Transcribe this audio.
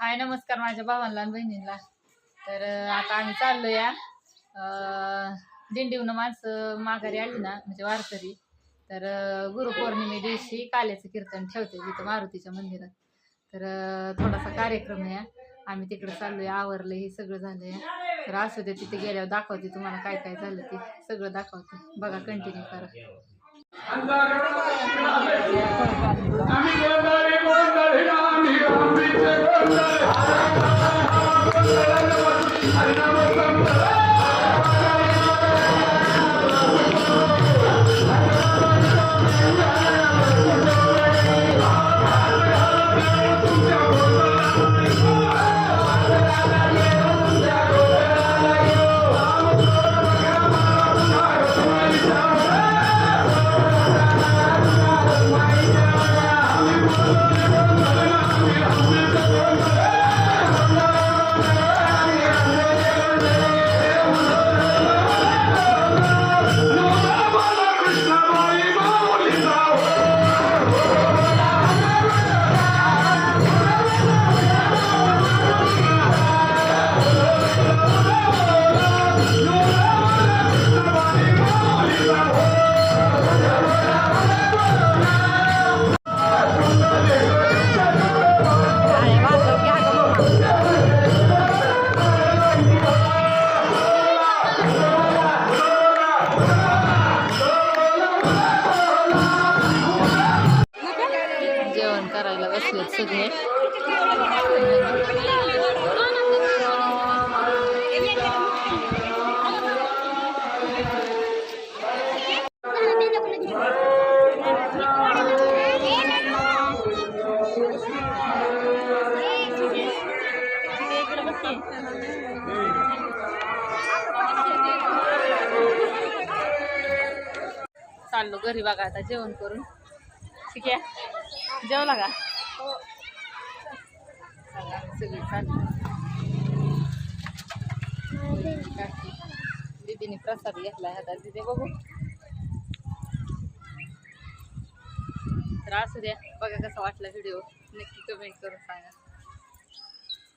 हाय नमस्कार माझ्या भावांना आणि बहिणींना. तर आता आम्ही चाललो या दिंडीवनं माणसं माघारी आली ना म्हणजे वारकरी. तर गुरुपौर्णिमे दिवशी काल्याचं कीर्तन ठेवते तिथं मारुतीच्या मंदिरात. तर थोडासा कार्यक्रम आहे. आम्ही तिकडे चाललोय आवरलं हे सगळं झालंय. तर असू दे तिथे गेल्यावर दाखवते तुम्हाला काय काय झालं ते सगळं दाखवते. बघा कंटिन्यू करा. Another number. बसलेत सगळे चाललो घरी बघा आता जेवण करून ठीक आहे जेवला का चला, सगळी चालली काकी दीदीने प्रसाद घेतलाय आता दिदी बघू. तर असू द्या बघा कसा वाटला व्हिडिओ नक्की कमेंट करून सांगा.